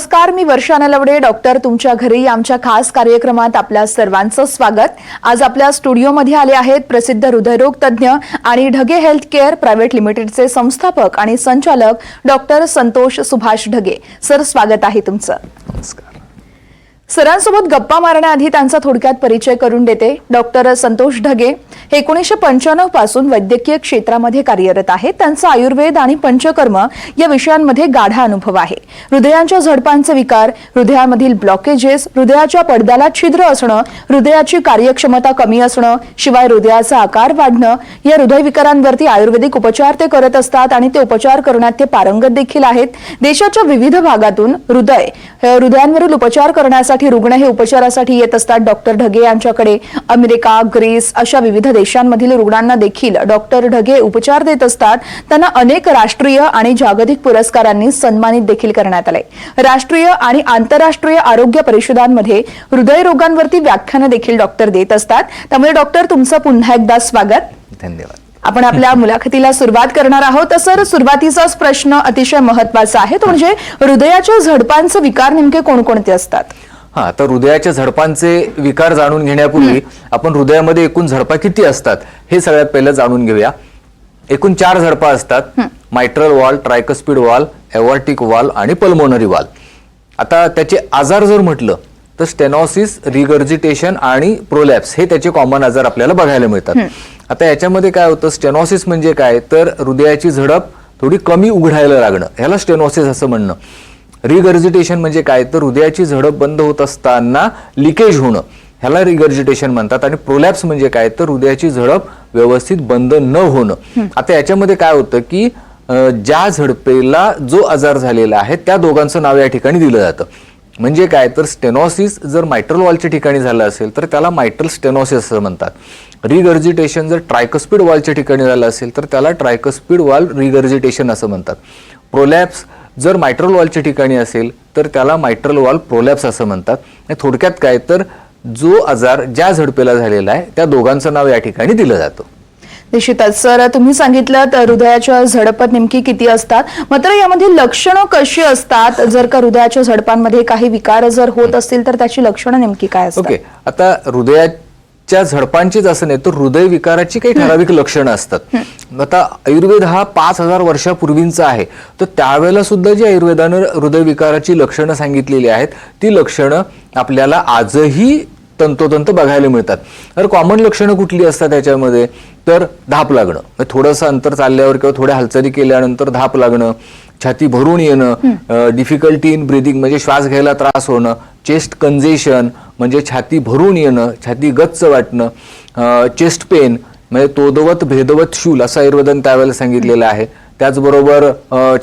नमस्कार मी वर्षा नलवडे. डॉक्टर तुमच्या घरी आमच्या खास कार्यक्रमात आपल्या सर्वांचं स्वागत. आज आपल्या स्टुडिओमध्ये आले आहेत प्रसिद्ध हृदयरोग तज्ज्ञ आणि ढगे हेल्थ केअर प्रायव्हेट लिमिटेडचे संस्थापक आणि संचालक डॉक्टर संतोष सुभाष ढगे. सर स्वागत आहे तुमचं. नमस्कार. सरांसोबत गप्पा मारण्याआधी त्यांचा थोडक्यात परिचय करून देते. डॉक्टर संतोष ढगे हे एकोणीसशे पंच्याण्णवपासून वैद्यकीय क्षेत्रामध्ये कार्यरत आहेत. त्यांचा आयुर्वेद आणि पंचकर्म या विषयांमध्ये गाढा अनुभव आहे. हृदयांच्या झडपांचे विकार हृदयामधील ब्लॉकेजेस हृदयाच्या पडद्याला छिद्र असणं हृदयाची कार्यक्षमता कमी असणं शिवाय हृदयाचा आकार वाढणं या हृदयविकारांवरती आयुर्वेदिक उपचार ते करत असतात आणि ते उपचार करण्यात ते पारंगत देखील आहेत. देशाच्या विविध भागातून हृदय हृदयांवरील उपचार करण्यासाठी रुग्ण हे उपचारासाठी येत असतात. डॉक्टर ढगे यांच्याकडे अमेरिका ग्रीस अशा विविध देशांमधील रुग्णांना देखील डॉक्टर ढगे उपचार देत असतात. त्यांना अनेक राष्ट्रीय आणि जागतिक पुरस्कारांनी सन्मानित देखील करण्यात आले. राष्ट्रीय आणि आंतरराष्ट्रीय आरोग्य परिषदांमध्ये हृदयरोगांवरती व्याख्यानं देखील डॉक्टर देत असतात. त्यामुळे डॉक्टर तुमचं पुन्हा एकदा स्वागत. धन्यवाद. आपण आपल्या मुलाखतीला सुरुवात करणार आहोत. सर सुरुवातीचाच प्रश्न अतिशय महत्त्वाचा आहे. तो म्हणजे हृदयाच्या झडपांचे विकार नेमके कोणकोणते असतात? हा तर हृदयाच्या झडपांचे विकार जाणून घेण्यापूर्वी आपण हृदयामध्ये एकूण झडपा किती असतात हे सगळ्यात पहिलं जाणून घेऊया. एकूण चार झडपा असतात. Mitral valve tricuspid valve aortic valve आणि पल्मोनरी वॉल. आता त्याचे आजार जर म्हटलं तर स्टेनॉसिस रिगर्जिटेशन आणि प्रोलॅप्स हे त्याचे कॉमन आजार आपल्याला बघायला मिळतात. आता याच्यामध्ये काय होतं स्टेनॉसिस म्हणजे काय? तर हृदयाची झडप थोडी कमी उघडायला लागणं. ह्याला स्टेनॉसिस असं म्हणणं. रिगर्जिटेशन म्हणजे काय? तर हृदयाची झडप बंद होत असताना लिकेज होणं. ह्याला रिगर्जिटेशन म्हणतात. आणि प्रोलॅप्स म्हणजे काय? तर हृदयाची झडप व्यवस्थित बंद न होणं. आता याच्यामध्ये काय होतं की ज्या झडपेला जो आजार झालेला आहे त्या दोघांचं नाव या ठिकाणी दिलं जातं. म्हणजे काय? तर स्टेनॉसिस जर मायट्रल वॉलच्या ठिकाणी झालं असेल तर त्याला मायट्रल स्टेनॉसिस असं म्हणतात. रिगर्जिटेशन जर ट्रायकस्पीड वॉलच्या ठिकाणी झालं असेल तर त्याला ट्रायकस्पीड वॉल रिगर्जिटेशन असं म्हणतात. प्रोलॅप्स जर मायट्रल वॉलच्या ठिकाणी असेल तर त्याला मायट्रल वॉल प्रोलॅप्स असं म्हणतात. आणि थोडक्यात काय तर जो आजार ज्या झडपेला झालेला आहे त्या दोघांचं नाव या ठिकाणी दिलं जातं. निश्चितच. सर तुम्ही सांगितलं तर हृदयाच्या झडपत नेमकी किती असतात? मात्र यामध्ये लक्षणं कशी असतात? जर का हृदयाच्या झडपांमध्ये काही विकार जर होत असतील तर त्याची लक्षणं नेमकी काय असतात? ओके. आता हृदयाच्या झडपांचीच असं नाही तर हृदय विकाराची काही ठराविक लक्षणं असतात. आता आयुर्वेद हा पाच हजार वर्षापूर्वींचा आहे तर त्यावेळेला सुद्धा जी आयुर्वेदानं हृदय विकाराची लक्षणं सांगितलेली आहेत ती लक्षणं आपल्याला आजही तंतोतंत बघायला मिळतात. तर कॉमन लक्षणं कुठली असतात याच्यामध्ये तर धाप लागणं. थोडंसं अंतर चालल्यावर किंवा थोड्या हालचाली केल्यानंतर धाप लागणं छाती भरून येणं डिफिकल्टी इन ब्रिदिंग म्हणजे श्वास घ्यायला त्रास होणं चेस्ट कंजेशन म्हणजे छाती भरून येणं छाती गच्च वाटणं चेस्ट पेन म्हणजे तोदवत भेदवत शूल असं आयुर्वेदन त्यावेळेला सांगितलेलं आहे. त्याचबरोबर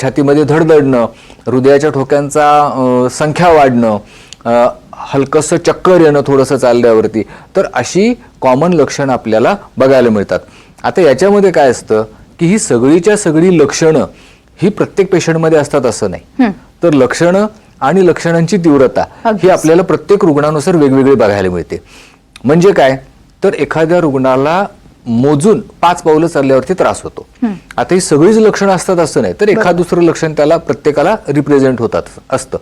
छातीमध्ये धडधडणं हृदयाच्या ठोक्यांचा संख्या वाढणं हलकंसं चक्कर येणं थोडंसं चालल्यावरती. तर अशी कॉमन लक्षणं आपल्याला बघायला मिळतात. आता याच्यामध्ये काय असतं की ही सगळीच्या सगळी लक्षणं ही प्रत्येक पेशंटमध्ये असतात असं नाही. तर लक्षणं आणि लक्षणांची तीव्रता ही आपल्याला प्रत्येक रुग्णानुसार वेगवेगळी बघायला मिळते. म्हणजे काय? तर एखाद्या रुग्णाला मोजून पाच पावलं चालल्यावरती त्रास होतो. आता ही सगळीच लक्षणं असतात असं नाही तर एखाद दुसरं लक्षण त्याला प्रत्येकाला रिप्रेझेंट होतात असतं.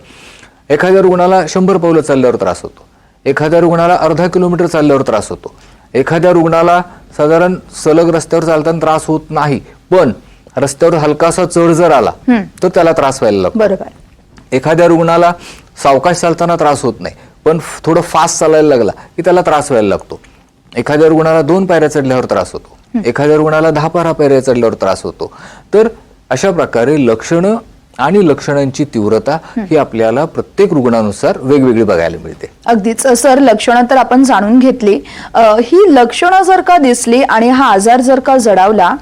एखाद्या रुग्णाला शंभर पावलं चालल्यावर त्रास होतो. एखाद्या रुग्णाला अर्धा किलोमीटर चालल्यावर त्रास होतो. एखाद्या रुग्णाला साधारण सलग रस्त्यावर चालताना त्रास होत नाही पण रस्त्यावर हलकासा चढ जर आला तर त्याला त्रास व्हायला लागतो. बरोबर. एखाद्या रुग्णाला सावकाश चालताना त्रास होत नाही पण थोडं फास्ट चालायला लागला की त्याला त्रास व्हायला लागतो. एखाद्या रुग्णाला दोन पायऱ्या चढल्यावर त्रास होतो. एखाद्या रुग्णाला दहा बारा पायऱ्या चढल्यावर त्रास होतो. तर अशा प्रकारे लक्षणं आणि लक्षणांची तीव्रता ही आपल्याला प्रत्येक रुग्णानुसार वेगवेगळी बघायला मिळते. अगदीच. सर लक्षणं तर आपण जाणून घेतली. ही लक्षणं जर का दिसली आणि हा आजार जर का जडावला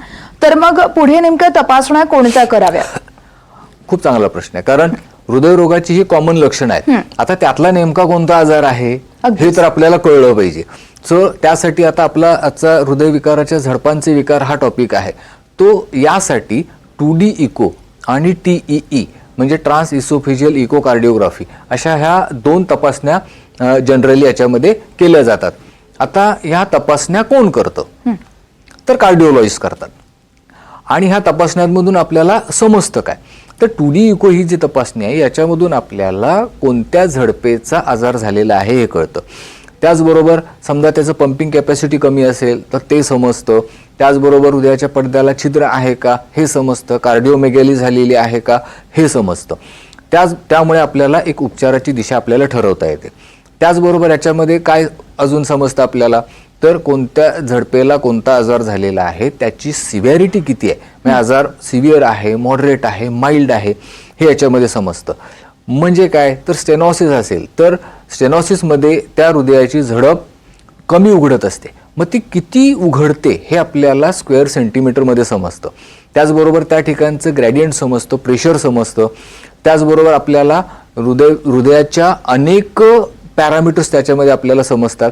तर मग पुढे नेमक्या तपासण्या कोणत्या कराव्या खूप चांगला प्रश्न आहे. कारण हृदयरोगाची ही कॉमन लक्षणं आहेत. आता त्यातला नेमका कोणता आजार आहे हे तर आपल्याला कळलं पाहिजे. सो त्यासाठी आता आपला आजचा हृदयविकाराच्या झडपांचे विकार हा टॉपिक आहे. तो यासाठी टू डी इको आणि टीईई म्हणजे ट्रान्स इसोफेजियल इको कार्डिओग्राफी अशा ह्या दोन तपासण्या जनरली याच्यामध्ये केल्या जातात. आता ह्या तपासण्या कोण करतं? तर कार्डिओलॉजिस्ट करतात. आणि ह्या तपासण्यांमधून आपल्याला समजतं काय? तर टू डी इको ही जी तपासणी आहे याच्यामधून आपल्याला कोणत्या झडपेचा आजार झालेला आहे हे कळतं. त्याचबरोबर समजा त्याचं पंपिंग कॅपॅसिटी कमी असेल तर ते समजतं. त्याचबरोबर हृदयाच्या पडद्याला छिद्र आहे का हे समजतं. कार्डिओमेगॅली झालेली आहे का हे समजतं. त्याच त्यामुळे आपल्याला एक उपचाराची दिशा आपल्याला ठरवता येते. त्याचबरोबर याच्यामध्ये काय अजून समजतं आपल्याला? तर कोणत्या झडपेला कोणता आजार झालेला आहे त्याची सिव्हिरिटी किती आहे? म्हणजे आजार सिव्हिअर आहे मॉडरेट आहे माइल्ड आहे हे याच्यामध्ये समजतं. म्हणजे काय? तर स्टेनॉसिस असेल. तर स्टेनॉसिसमध्ये त्या हृदयाची झडप कमी उघडत असते. मग ती किती उघडते हे आपल्याला स्क्वेअर सेंटीमीटरमध्ये समजतं. त्याचबरोबर त्या ठिकाणचं ग्रॅडियंट समजतं प्रेशर समजतं. त्याचबरोबर आपल्याला हृदय हृदयाच्या अनेक पॅरामीटर्स त्याच्यामध्ये आपल्याला समजतात.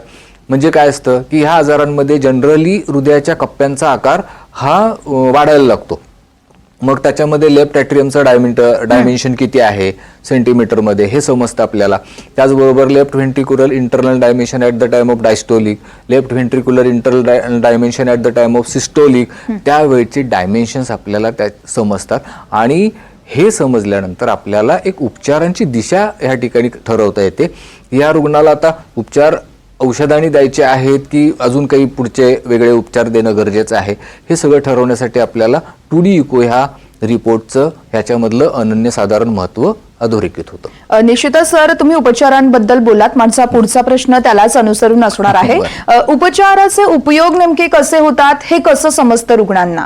म्हणजे काय असतं की ह्या आजारांमध्ये जनरली हृदयाच्या कप्प्यांचा आकार हा वाढायला लागतो. मग त्याच्यामध्ये लेफ्ट ॲट्रियमचा डायमिंटर डायमेन्शन किती आहे? सेंटीमीटरमध्ये हे समजतं आपल्याला. त्याचबरोबर left ventricular internal dimension at the time of diastolic left ventricular internal dimension at the time of systolic त्यावेळचे dimensions आपल्याला त्या समजतात आणि हे समजल्यानंतर आपल्याला एक उपचारांची दिशा ह्या ठिकाणी ठरवता येते. या रुग्णाला आता उपचार औषधांनी द्यायचे आहेत की अजून काही पुढचे वेगळे उपचार देणं गरजेचं आहे? हे सगळं ठरवण्यासाठी आपल्याला टू डी इको ह्या रिपोर्टचं ह्याच्यामधलं अनन्यसाधारण महत्त्व अधोरेखित होतं. निश्चितच सर तुम्ही उपचारांबद्दल बोलात माझा पुढचा प्रश्न त्यालाच अनुसरून असणार आहे. उपचाराचे उपयोग नेमके कसे होतात? हे कसं समजतं रुग्णांना?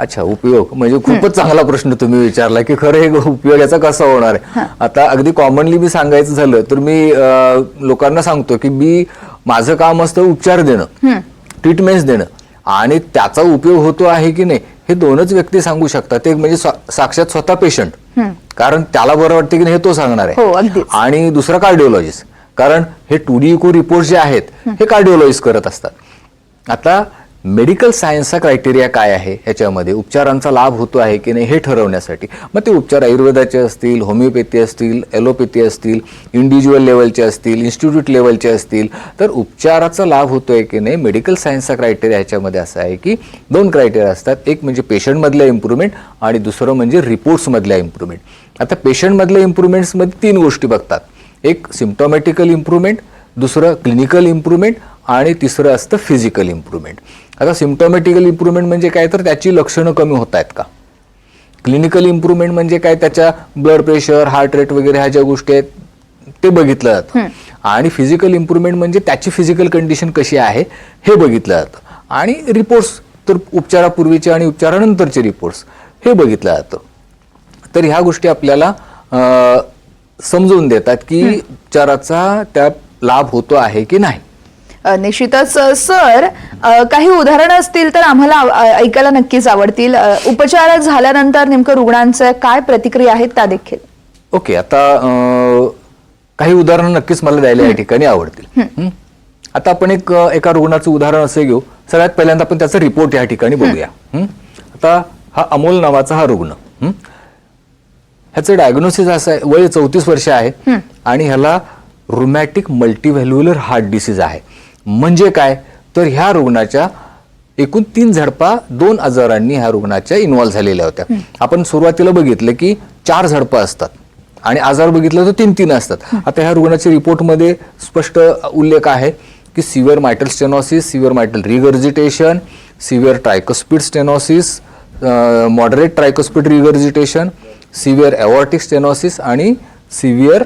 अच्छा उपयोग. म्हणजे खूपच चांगला प्रश्न तुम्ही विचारला की खरं हे उपयोग याचा कसा होणार आहे? आता अगदी कॉमनली मी सांगायचं झालं तर मी लोकांना सांगतो की मी माझं काम असतं उपचार देणं ट्रीटमेंट्स देणं. आणि त्याचा उपयोग होतो आहे की नाही हे दोनच व्यक्ती सांगू शकतात. एक म्हणजे साक्षात स्वतः पेशंट कारण त्याला बरं वाटतं की नाही हे तो सांगणार हो, आहे अगदीच. आणि दुसरा कार्डिओलॉजिस्ट कारण हे टू डी इको रिपोर्ट जे आहेत हे. कार्डिओलॉजिस्ट करत असतात. आता मेडिकल सायन्सचा क्रायटेरिया काय आहे? ह्याच्यामध्ये उपचारांचा लाभ होतो आहे की नाही हे ठरवण्यासाठी. मग ते उपचार आयुर्वेदाचे असतील होमिओपॅथी असतील ॲलोपॅथी असतील इंडिव्हिज्युअल लेवलचे असतील इन्स्टिट्यूट लेवलचे असतील तर उपचाराचा लाभ होतो आहे की नाही? मेडिकल सायन्सचा क्रायटेरिया ह्याच्यामध्ये असा आहे की दोन क्रायटेरिया असतात. एक म्हणजे पेशंटमधल्या इम्प्रुव्हमेंट आणि दुसरं म्हणजे रिपोर्ट्समधल्या इम्प्रुव्हमेंट आता पेशंटमधल्या इम्प्रुव्हमेंट्समध्ये तीन गोष्टी बघतात. एक सिम्टॉमॅटिकल इम्प्रुव्हमेंट दुसरं क्लिनिकल इम्प्रुव्हमेंट आणि तिसरं असतं फिजिकल इम्प्रुव्हमेंट आता सिम्टॉमॅटिकल इम्प्रुव्हमेंट म्हणजे काय? तर त्याची लक्षणं कमी होत आहेत का? क्लिनिकल इम्प्रुव्हमेंट म्हणजे काय? त्याच्या ब्लड प्रेशर हार्ट रेट वगैरे ह्या ज्या गोष्टी आहेत ते बघितलं जातं. आणि फिजिकल इम्प्रुव्हमेंट म्हणजे त्याची फिजिकल कंडिशन कशी आहे हे बघितलं जातं. आणि रिपोर्ट्स तर उपचारापूर्वीचे आणि उपचारानंतरचे रिपोर्ट्स हे बघितलं जातं. तर ह्या गोष्टी आपल्याला समजून देतात की उपचाराचा त्या लाभ होतो आहे की नाही. निश्चितच सर काही उदाहरणं असतील तर आम्हाला ऐकायला नक्कीच आवडतील. उपचार झाल्यानंतर नेमकं रुग्णांच्या काय प्रतिक्रिया आहेत त्या देखील? ओके आता काही उदाहरणं नक्कीच मला द्यायला या ठिकाणी आवडतील? आता आपण एक एका रुग्णाचं उदाहरण असं घेऊ. सगळ्यात पहिल्यांदा आपण त्याचा रिपोर्ट या ठिकाणी बघूया? आता हा अमोल नावाचा हा रुग्ण? ह्याचं डायग्नोसिस असं आहे वय चौतीस वर्ष आहे आणि ह्याला रुमॅटिक मल्टीव्हॅल्युलर हार्ट डिसीज आहे. म्हणजे काय? तर ह्या रुग्णाच्या एकूण तीन झडपा दोन आजारांनी ह्या रुग्णाच्या इन्व्हॉल्व्ह झालेल्या होत्या. आपण सुरुवातीला बघितलं की चार झडपा असतात. आणि आजार बघितलं तर तीन तीन असतात. आता ह्या रुग्णाच्या रिपोर्टमध्ये स्पष्ट उल्लेख आहे की severe mitral stenosis severe mitral regurgitation severe tricuspid stenosis moderate tricuspid regurgitation severe aortic stenosis आणि सिव्हिअर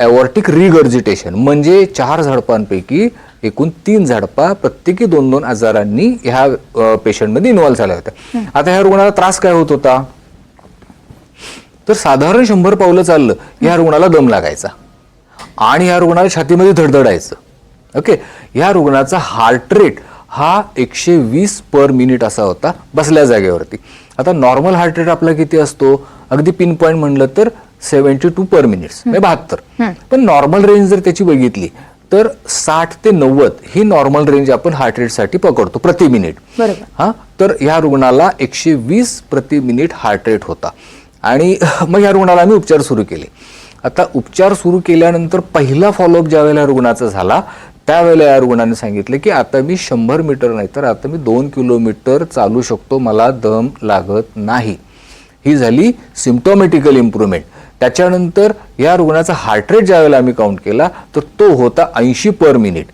एवॉर्टिक रिगर्जिटेशन म्हणजे चार झडपांपैकी एकूण तीन झडपा प्रत्येकी दोन दोन आजारांनी ह्या पेशंटमध्ये इन्व्हॉल्व्ह झाल्या होत्या. आता ह्या रुग्णाला त्रास काय होत होता? तर साधारण शंभर पावलं चाललं ह्या रुग्णाला दम लागायचा. आणि ह्या रुग्णाला छातीमध्ये धडधडायचं. ओके? ह्या रुग्णाचा हार्ट रेट हा एकशे वीस पर मिनिट असा होता बसल्या जागेवरती. आता नॉर्मल हार्ट रेट आपला किती असतो? अगदी पिन पॉईंट म्हणलं तर सेव्हन्टी टू पर मिनिट्स म्हणजे बहात्तर. पण नॉर्मल रेंज जर त्याची बघितली तर साठ ते नव्वद ही नॉर्मल रेंज आपण हार्ट रेटसाठी पकडतो प्रति मिनिट. हा? तर ह्या रुग्णाला एकशे वीस प्रति मिनिट हार्ट रेट होता. आणि मग ह्या रुग्णाला आम्ही उपचार सुरू केले. आता उपचार सुरू केल्यानंतर पहिला फॉलोअप ज्या वेळेला रुग्णाचा झाला त्यावेळेला या रुग्णाने सांगितलं की आता मी शंभर मीटर नाही तर आता मी दोन किलोमीटर चालू शकतो मला दम लागत नाही. ही झाली सिम्टोमॅटिकल इम्प्रुव्हमेंट त्याच्यानंतर या रुग्णाचा हार्ट रेट ज्यावेळेला आम्ही काउंट केला तर तो होता ऐंशी पर मिनिट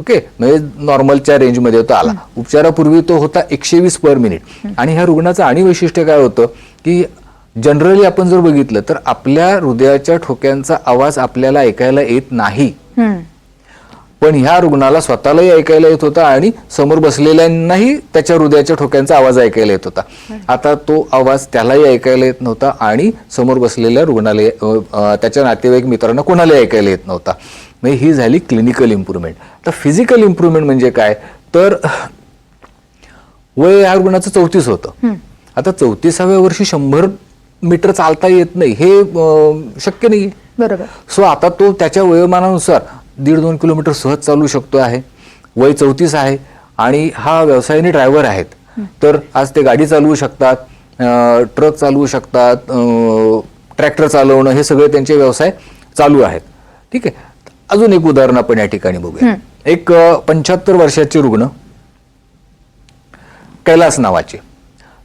ओके म्हणजे नॉर्मलच्या रेंजमध्ये तो आला. उपचारापूर्वी तो होता एकशे वीस पर मिनिट आणि ह्या रुग्णाचं आणि वैशिष्ट्य काय होतं की जनरली आपण जर बघितलं तर आपल्या हृदयाच्या ठोक्यांचा आवाज आपल्याला ऐकायला येत नाही. पण ह्या रुग्णाला स्वतःलाही ऐकायला येत होता आणि समोर बसलेल्यांनाही त्याच्या हृदयाच्या ठोक्यांचा आवाज ऐकायला येत होता. आता तो आवाज त्यालाही ऐकायला येत नव्हता आणि समोर बसलेल्या रुग्णाला अ, अ, त्याच्या नातेवाईक मित्रांना कोणालाही ऐकायला येत नव्हता. म्हणजे ही झाली क्लिनिकल इम्प्रुव्हमेंट तर फिजिकल इम्प्रुव्हमेंट म्हणजे काय? तर वय या रुग्णाचं चौतीस होतं. आता चौतीसाव्या वर्षी शंभर मीटर चालता येत नाही हे शक्य नाही बरोबर. सो आता तो त्याच्या वयोमानानुसार दीड दोन किलोमीटर सहज चालू शकतो आहे. वय चौतीस आहे आणि हा व्यवसायाने ड्रायव्हर आहेत. तर आज ते गाडी चालवू शकतात ट्रक चालवू शकतात ट्रॅक्टर चालवणं हे सगळे त्यांचे व्यवसाय चालू आहेत. ठीक आहे. अजून एक उदाहरण आपण या ठिकाणी बघूया. एक पंच्याहत्तर वर्षाचे रुग्ण कैलास नावाचे.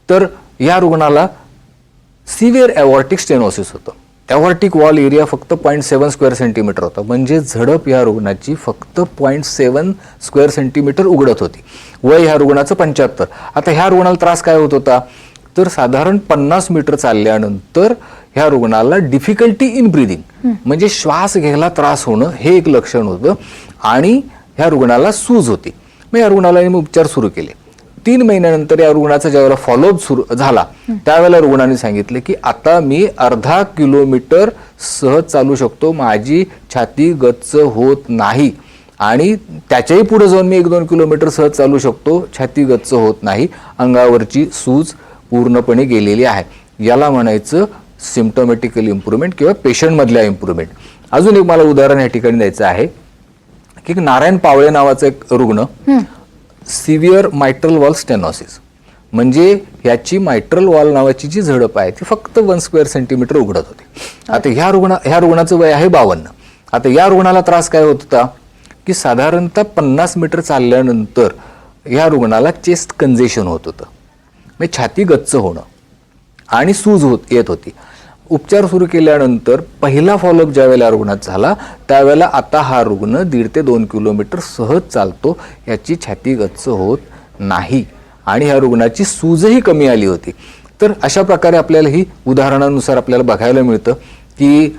तर या रुग्णाला सिव्हिअर अवॉर्टिक स्टेनोसिस होतं. अवॉर्टिक वॉल एरिया फक्त पॉईंट सेवन स्क्वेअर सेंटीमीटर होता. म्हणजे झडप या रुग्णाची फक्त पॉईंट सेवन स्क्वेअर सेंटीमीटर उघडत होती. वय ह्या रुग्णाचं पंच्याहत्तर. आता ह्या रुग्णाला त्रास काय होत होता? तर साधारण पन्नास मीटर चालल्यानंतर ह्या रुग्णाला डिफिकल्टी इन ब्रिदिंग म्हणजे श्वास घ्यायला त्रास होणं हे एक लक्षण होतं आणि ह्या रुग्णाला सूज होती. मग या रुग्णाला मी उपचार सुरू केले. तीन महिन्यानंतर या रुग्णाचा ज्यावेळेला फॉलोअप सुरू झाला त्यावेळेला रुग्णाने सांगितले की आता मी अर्धा किलोमीटर सहज चालू शकतो माझी छाती गच्च होत नाही आणि त्याच्याही पुढे जाऊन मी एक दोन किलोमीटर सहज चालू शकतो छाती गच्च होत नाही अंगावरची सूज पूर्णपणे गेलेली आहे. याला म्हणायचं सिम्टोमॅटिकल इम्प्रुव्हमेंट किंवा पेशंटमधल्या इम्प्रुव्हमेंट अजून एक मला उदाहरण या ठिकाणी द्यायचं आहे की नारायण पावळे नावाचा एक रुग्ण सिव्हिअर मायट्रल वॉल स्टेनॉसिस. म्हणजे ह्याची मायट्रल वॉल नावाची जी झडप आहे ती फक्त वन स्क्वेअर सेंटीमीटर उघडत होती. आता ह्या रुग्णा ह्या रुग्णाचं वय आहे बावन्न. आता या रुग्णाला त्रास काय होत होता? की साधारणतः पन्नास मीटर चालल्यानंतर ह्या रुग्णाला चेस्ट कंजेशन होत होतं. म्हणजे छाती गच्च होणं. आणि सूज होत येत होती. उपचार सुरू केल्यानंतर पहिला फॉलोअप ज्या वेळेला रुग्णात झाला त्यावेळेला आता हा रुग्ण दीड ते दोन किलोमीटर सहज चालतो याची छाती गच्च होत नाही आणि ह्या रुग्णाची सूजही कमी आली होती. तर अशा प्रकारे आपल्याला ही उदाहरणानुसार आपल्याला बघायला मिळतं की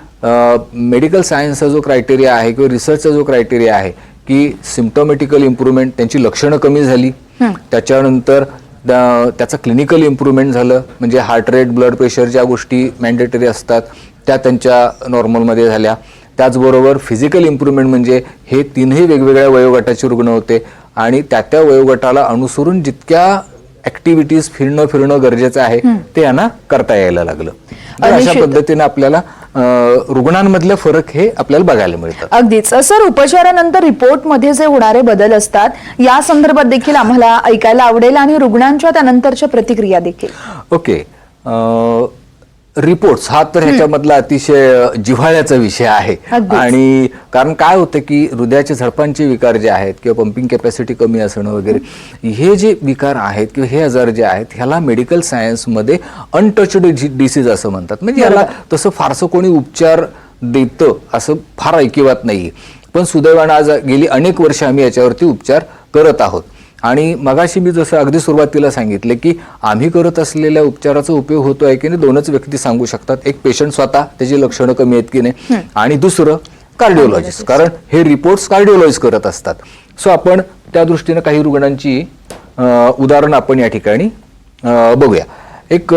मेडिकल सायन्सचा जो क्रायटेरिया आहे किंवा रिसर्चचा जो क्रायटेरिया आहे की सिम्टोमॅटिकल इम्प्रुव्हमेंट त्यांची लक्षणं कमी झाली. त्याच्यानंतर त्याचं क्लिनिकल इम्प्रुव्हमेंट झालं. म्हणजे हार्ट रेट ब्लड प्रेशर ज्या गोष्टी मॅन्डेटरी असतात त्या त्यांच्या नॉर्मलमध्ये झाल्या. त्याचबरोबर फिजिकल इम्प्रुव्हमेंट म्हणजे हे तीनही वेगवेगळ्या वयोगटाचे रुग्ण होते. आणि त्या त्या वयोगटाला अनुसरून जितक्या ऍक्टिव्हिटीज फिरणं फिरणं गरजेचं आहे ते यांना करता यायला लागलं. तर अशा. पद्धतीने आपल्याला रुग्णांमधले फरक हे आपल्याला बघायला मिळतात अगदीच. सर उपचारानंतर रिपोर्टमध्ये जे होणारे बदल असतात या संदर्भात देखील आम्हाला ऐकायला आवडेल आणि रुग्णांच्या त्यानंतरच्या प्रतिक्रिया देखील. ओके. रिपोर्ट्स हा तर ह्याच्यामधला अतिशय जिव्हाळ्याचा विषय आहे. आणि कारण काय होतं की हृदयाचे झडपांचे विकार जे आहेत किंवा पंपिंग कॅपॅसिटी कमी असणं वगैरे हे जे विकार आहेत किंवा हे आजार जे आहेत ह्याला मेडिकल सायन्समध्ये अनटचड डिसीज असं म्हणतात. म्हणजे याला तसं फारसं कोणी उपचार देतं असं फार ऐकिवात नाही पण सुदैवानं आज गेली अनेक वर्ष आम्ही याच्यावरती उपचार करत आहोत. आणि मगाशी मी जसं अगदी सुरुवातीला सांगितले की आम्ही करत असलेल्या उपचाराचा उपयोग होतो आहे की नाही दोनच व्यक्ती सांगू शकतात. एक पेशंट स्वतः त्याची लक्षणं कमी आहेत की नाही आणि दुसरं कार्डिओलॉजिस्ट कारण हे रिपोर्ट्स कार्डिओलॉजिस्ट करत असतात. सो आपण त्या दृष्टीनं काही रुग्णांची उदाहरणं आपण या ठिकाणी बघूया. एक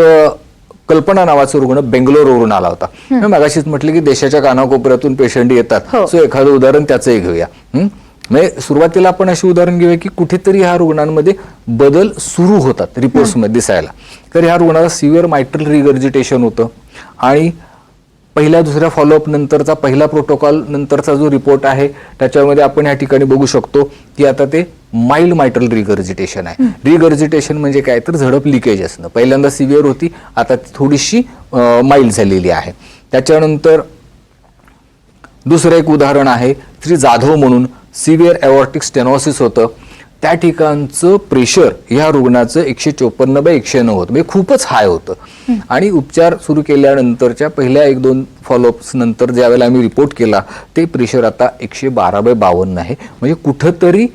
कल्पना नावाचा रुग्ण बेंगलोरवरून आला होता. मी मगाशीच म्हटलं की देशाच्या कानाकोपऱ्यातून पेशंट येतात. हो. सो एखादं उदाहरण त्याचंही घेऊया. हं? म्हणजे सुरुवातीला आपण अशी उदाहरण घेऊया की कुठेतरी ह्या रुग्णांमध्ये बदल सुरू होतात रिपोर्ट्समध्ये दिसायला. तर ह्या रुग्णाला सिव्हिअर मायट्रल रिगर्जिटेशन होतं आणि पहिल्या दुसऱ्या फॉलोअप नंतरचा पहिला प्रोटोकॉल नंतरचा जो रिपोर्ट आहे त्याच्यामध्ये आपण या ठिकाणी बघू शकतो की आता ते माइल्ड मायट्रल रिगर्जिटेशन आहे. रिगर्जिटेशन म्हणजे काय? तर झडप लिकेज असणं. पहिल्यांदा सिव्हिअर होती आता ती थोडीशी माइल्ड झालेली आहे. त्याच्यानंतर दुसरं एक उदाहरण आहे श्री जाधव म्हणून. सिव्हिअर अवॉर्टिक स्टेनॉसिस होतं. त्या ठिकाणचं प्रेशर ह्या रुग्णाचं एकशे चोपन्न बाय एकशे नऊ होतं. म्हणजे खूपच हाय होतं. आणि उपचार सुरू केल्यानंतरच्या पहिल्या एक दोन फॉलोअप्स नंतर ज्यावेळेला आम्ही रिपोर्ट केला ते प्रेशर आता एकशे बारा बाय बावन्न आहे. म्हणजे कुठंतरी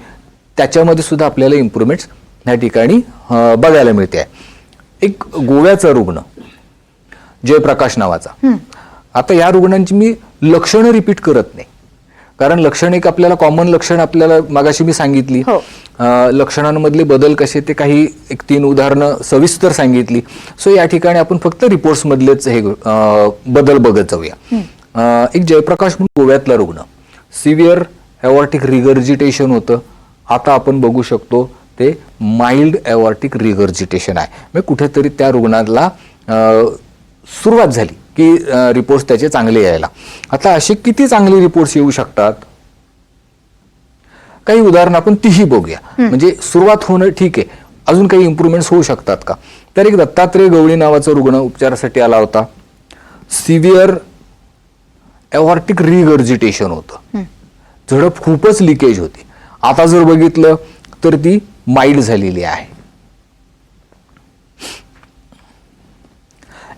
त्याच्यामध्ये सुद्धा आपल्याला इम्प्रुव्हमेंट्स ह्या ठिकाणी बघायला मिळते. आहे एक गोव्याचा रुग्ण जयप्रकाश नावाचा. आता या रुग्णांची मी लक्षणं रिपीट करत नाही. कारण लक्षण एक आपल्याला कॉमन लक्षण आपल्याला मागाशी मी सांगितली. हो. लक्षणांमधले बदल कसे ते काही एक तीन उदाहरणं सविस्तर सांगितली. सो या ठिकाणी आपण फक्त रिपोर्ट्स मधलेच हे बदल बघत जाऊया. एक जयप्रकाश म्हणून गोव्यातला रुग्ण. सिव्हिअर एवॉर्टिक रिगर्जिटेशन होतं. आता आपण बघू शकतो ते माइल्ड एवॉर्टिक रिगर्जिटेशन आहे. म्हणजे कुठेतरी त्या रुग्णाला सुरुवात झाली. की रिपोर्ट्स त्याचे चांगले यायला. आता असे किती चांगले रिपोर्ट्स येऊ शकतात? काही उदाहरणं आपण तीही बघूया. म्हणजे सुरुवात होणं ठीक आहे. अजून काही इम्प्रुव्हमेंट्स होऊ शकतात का? तर एक दत्तात्रय गवळी नावाचा रुग्ण उपचारासाठी आला होता. सिव्हिअर एवॉर्टिक रिगर्जिटेशन होतं. झडप खूपच लिकेज होती. आता जर बघितलं तर ती माइल्ड झालेली आहे.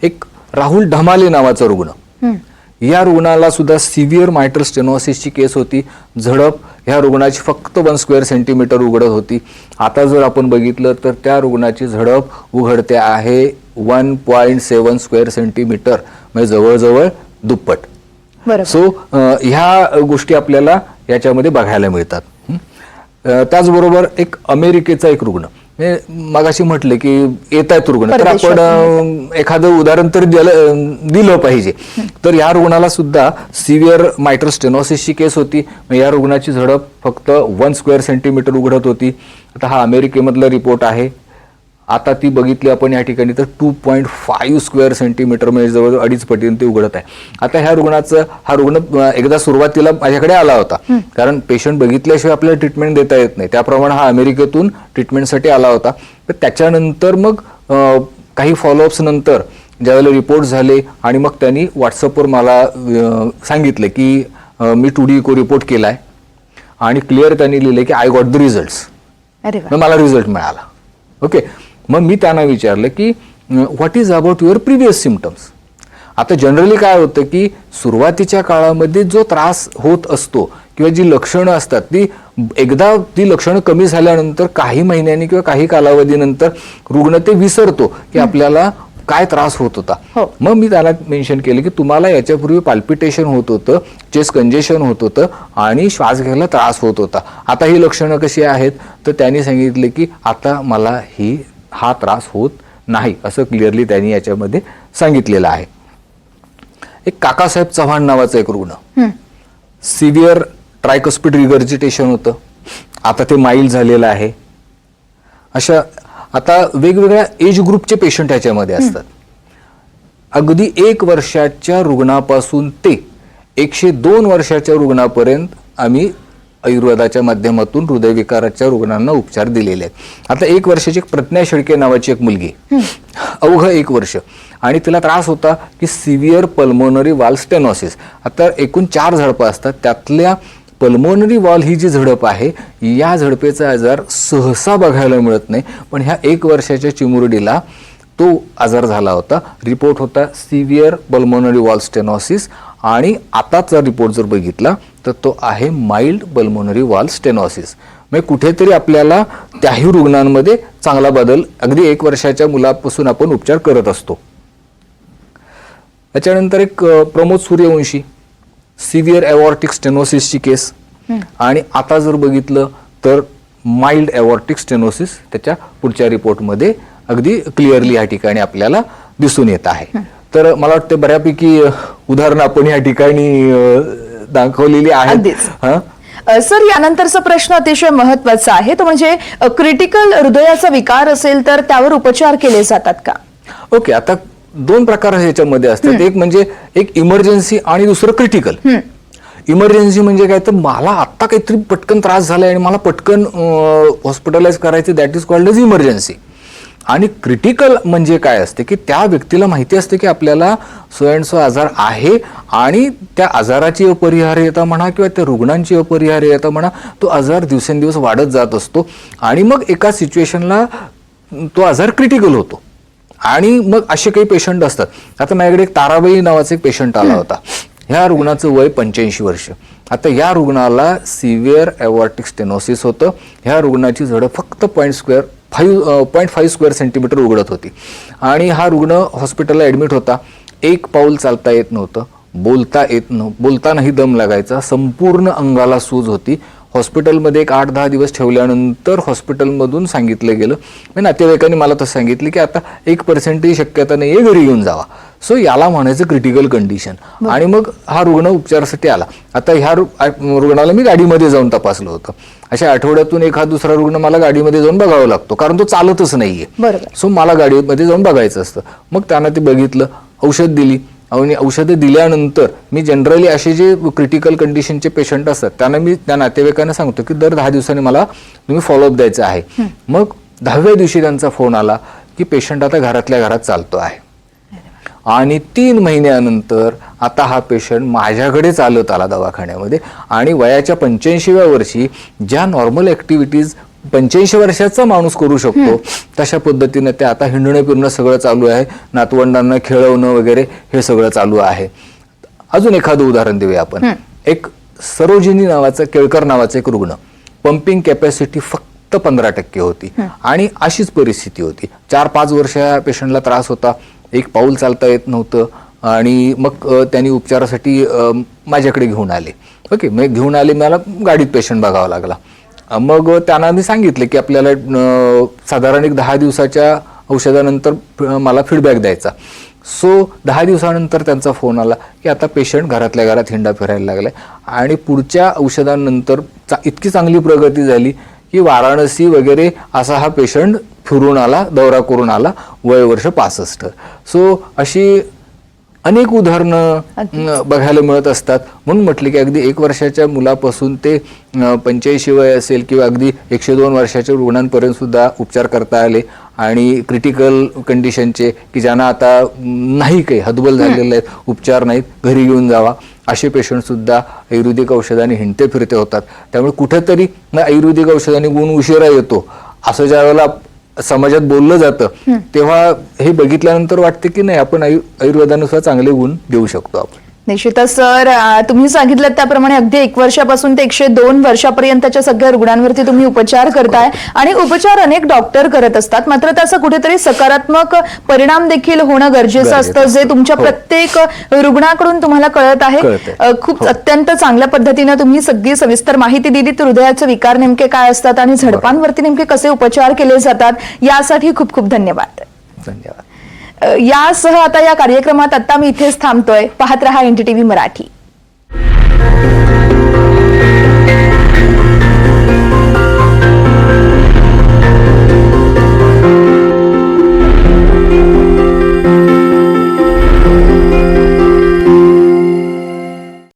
एक राहुल ढमाले नावाचा रुग्ण. या रुग्णाला सुद्धा सिव्हिअर मायटर स्टेनोसिसची केस होती. झडप ह्या रुग्णाची फक्त वन स्क्वेअर सेंटीमीटर उघडत होती. आता जर आपण बघितलं तर त्या रुग्णाची झडप उघडते आहे one point seven square centimetre म्हणजे जवळजवळ दुप्पट. सो ह्या गोष्टी आपल्याला याच्यामध्ये बघायला मिळतात. त्याचबरोबर एक अमेरिकेचा एक रुग्ण. म्हणजे मगाशी म्हटले की येत आहेत रुग्ण तर आपण एखादं उदाहरण तरी दिलं पाहिजे. तर या रुग्णाला सुद्धा सिव्हिअर मायटर स्टेनोसिसची केस होती. या रुग्णाची झडप फक्त वन स्क्वेअर सेंटीमीटर उघडत होती. आता हा अमेरिकेमधला रिपोर्ट आहे. आता ती बघितली आपण या ठिकाणी तर two point five square centimetre म्हणजे जवळजवळ अडीच पटीने ते उघडत आहे. आता ह्या रुग्णाचं हा रुग्ण एकदा सुरुवातीला माझ्याकडे आला होता. कारण पेशंट बघितल्याशिवाय आपल्याला ट्रीटमेंट देता येत नाही. त्याप्रमाणे हा अमेरिकेतून ट्रीटमेंटसाठी आला होता. तर त्याच्यानंतर मग काही फॉलोअप्स नंतर ज्यावेळेला रिपोर्ट झाले आणि मग त्यांनी व्हॉट्सअपवर मला सांगितलं की मी टू डी इको रिपोर्ट केलाय. आणि क्लिअर त्यांनी लिहिले की आय गॉट द मग मला रिझल्ट मिळाला. ओके मग मी त्यांना विचारलं की what is about your previous symptoms आता जनरली काय होतं की सुरुवातीच्या काळामध्ये जो त्रास होत असतो किंवा जी लक्षणं असतात ती एकदा ती लक्षणं कमी झाल्यानंतर काही महिन्यांनी किंवा काही कालावधीनंतर रुग्ण ते विसरतो की आपल्याला काय त्रास होत होता. हो. मग मी त्याला मेन्शन केलं की तुम्हाला याच्यापूर्वी पाल्पिटेशन होत होतं चेस्ट कंजेशन होत होतं आणि श्वास घ्यायला त्रास होत होता. आता ही लक्षणं कशी आहेत? तर त्यांनी सांगितले की आता मला ही हा त्रास होत नाही असं क्लिअरली त्यांनी याच्यामध्ये सांगितलेलं आहे. एक काकासाहेब चव्हाण नावाचा एक रुग्ण. सिव्हिअर ट्रायकस्पिड रिगर्जिटेशन होतं. आता ते माइल्ड झालेलं आहे. अशा आता वेगवेगळ्या एज ग्रुपचे पेशंट याच्यामध्ये असतात. अगदी एक वर्षाच्या रुग्णापासून ते एकशे दोन वर्षाच्या रुग्णापर्यंत आम्ही आयुर्वेदाच्या माध्यमातून हृदयविकाराच्या रुग्णांना उपचार दिलेले आहेत. आता एक वर्षाची एक प्रज्ञा शेळके नावाची एक मुलगी अवघं एक वर्ष. आणि तिला त्रास होता की सिव्हिअर पल्मोनरी वाल स्टेनॉसिस. आता एकूण चार झडपं असतात. त्यातल्या पल्मोनरी वॉल ही जी झडप आहे या झडपेचा आजार सहसा बघायला मिळत नाही. पण ह्या एक वर्षाच्या चिमुरडीला तो आजार झाला होता. रिपोर्ट होता सिव्हिअर पल्मोनरी वॉल स्टेनॉसिस. आणि आताचा रिपोर्ट जर बघितला तर तो आहे माइल्ड पल्मोनरी वॉल स्टेनॉसिस म्हणजे कुठेतरी आपल्याला त्याही रुग्णांमध्ये चांगला बदल अगदी एक वर्षाच्या मुलापासून आपण उपचार करत असतो. त्याच्यानंतर एक प्रमोद सूर्यवंशी सिव्हिअर एवॉर्टिक स्टेनोसिसची केस आणि आता जर बघितलं तर माइल्ड एवॉर्टिक स्टेनोसिस त्याच्या पुढच्या रिपोर्टमध्ये अगदी क्लिअरली या ठिकाणी आपल्याला दिसून येत आहे. तर मला वाटतं बऱ्यापैकी उदाहरणं आपण या ठिकाणी दाखवलेली आहेत. हं? सर यानंतरचा प्रश्न अतिशय महत्त्वाचा आहे. तो म्हणजे क्रिटिकल हृदयाचा विकार असेल तर त्यावर उपचार केले जातात का? ओके आता दोन प्रकार ह्याच्यामध्ये असतात. एक म्हणजे एक इमर्जन्सी आणि दुसरं क्रिटिकल इमर्जन्सी म्हणजे काय? तर मला आत्ता काहीतरी पटकन त्रास झालाय आणि मला पटकन हॉस्पिटलाइज करायचं that is called is emergency आणि क्रिटिकल म्हणजे काय असते की त्या व्यक्तीला माहिती असते की आपल्याला सो अँड सो आजार आहे आणि त्या आजाराची अपरिहार्यता म्हणा किंवा त्या रुग्णांची अपरिहार्यता म्हणा तो आजार दिवसेंदिवस वाढत जात असतो. आणि मग एका सिच्युएशनला तो आजार क्रिटिकल होतो. आणि मग असे काही पेशंट असतात. आता माझ्याकडे एक ताराबाई नावाचा एक पेशंट आला होता. ह्या रुग्णाचं वय पंच्याऐंशी वर्ष. आता या रुग्णाला सिव्हिअर ॲवॉर्टिक स्टेनोसिस होतं. ह्या रुग्णाची झडप फक्त point square five point five square centimetre उघडत होती. आणि हा रुग्ण हॉस्पिटलला ॲडमिट होता. एक पाऊल चालता येत नव्हतं. बोलता येत नव्ह बोलतानाही दम लागायचा. संपूर्ण अंगाला सूज होती. हॉस्पिटलमध्ये एक आठ दहा दिवस ठेवल्यानंतर हॉस्पिटलमधून सांगितलं गेलं. मी नातेवाईकांनी मला तसं सांगितलं की आता एक पर्सेंटही शक्यता नाही आहे घरी घेऊन जावा. सो याला म्हणायचं क्रिटिकल कंडिशन आणि मग हा रुग्ण उपचारासाठी आला. आता ह्या रुग्णाला मी गाडीमध्ये जाऊन तपासलं होतं. अशा आठवड्यातून एखाद दुसरा रुग्ण मला गाडीमध्ये जाऊन बघावं लागतो कारण तो चालतच नाहीये. सो मला गाडीमध्ये जाऊन बघायचं असतं. मग त्यांना ते बघितलं औषध दिली. आणि औषधं दिल्यानंतर मी जनरली असे जे क्रिटिकल कंडिशनचे पेशंट असतात त्यांना मी त्या नातेवाईकांना सांगतो की दर दहा दिवसांनी मला तुम्ही फॉलोअप द्यायचं आहे. मग दहाव्या दिवशी त्यांचा फोन आला की पेशंट आता घरातल्या घरात चालतो आहे. आणि तीन महिन्यानंतर आता हा पेशंट माझ्याकडे चालत आला दवाखान्यामध्ये. आणि वयाच्या पंच्याऐंशीव्या वर्षी ज्या नॉर्मल ॲक्टिव्हिटीज पंच्याऐंशी वर्षाचा माणूस करू शकतो. तशा पद्धतीनं ते आता हिंडणं फिरणं सगळं चालू आहे. नातवंडांना खेळवणं वगैरे हे सगळं चालू आहे. अजून एखादं उदाहरण देऊया आपण. एक सरोजिनी नावाचा केळकर नावाचा एक रुग्ण. पंपिंग कॅपॅसिटी फक्त पंधरा टक्के होती. आणि अशीच परिस्थिती होती. चार पाच वर्ष या पेशंटला त्रास होता. एक पाऊल चालता येत नव्हतं. आणि मग त्यांनी उपचारासाठी माझ्याकडे घेऊन आले. ओके. मग घेऊन आले मला गाडीत पेशंट बघावा लागला. मग त्यांना मी सांगितले की आपल्याला साधारण एक दहा दिवसाच्या औषधानंतर मला फीडबॅक द्यायचा. सो दहा दिवसानंतर त्यांचा फोन आला की आता पेशंट घरातल्या घरात हिंडा फिरायला लागलाय. आणि पुढच्या औषधांनंतर चा इतकी चांगली प्रगती झाली की वाराणसी वगैरे असा हा पेशंट फिरून आला दौरा करून आला वय वर्ष पासष्ट. सो अशी अनेक उदाहरणं बघायला मिळत असतात. म्हणून म्हटले की अगदी एक वर्षाच्या मुलापासून ते पंच्याऐंशी वय असेल किंवा अगदी एकशे दोन वर्षाच्या रुग्णांपर्यंत सुद्धा उपचार करता आले. आणि क्रिटिकल कंडिशनचे की ज्यांना आता नाही काही हतबल झालेले आहेत उपचार नाहीत घरी घेऊन जावा. असे पेशंट सुद्धा आयुर्वेदिक औषधाने हिंडते फिरते होतात. त्यामुळे कुठेतरी आयुर्वेदिक औषधाने गुण उशिरा येतो. असं ज्या वेळेला समाजात बोललं जातं तेव्हा हे बघितल्यानंतर वाटते की नाही आपण आयु आयुर्वेदानुसार चांगले गुण देऊ शकतो आपण. निश्चितच सर. तुम्ही सांगितलं त्याप्रमाणे अगदी एक वर्षापासून ते एकशे दोन वर्षापर्यंतच्या सगळ्या रुग्णांवरती तुम्ही उपचार करताय आणि उपचार अनेक डॉक्टर करत असतात. मात्र त्याचा कुठेतरी सकारात्मक परिणाम देखील होणं गरजेचं असतं जे. तुमच्या हो. प्रत्येक रुग्णाकडून तुम्हाला कळत आहे. खूप हो. अत्यंत चांगल्या पद्धतीनं तुम्ही सगळी सविस्तर माहिती दिलीत. हृदयाचे विकार नेमके काय असतात आणि झडपांवरती नेमके कसे उपचार केले जातात यासाठी खूप खूप धन्यवाद. धन्यवाद. यासह आता या कार्यक्रमात आता मी इथेच थांबतोय. पाहत रहा एनडीटीव्ही मराठी.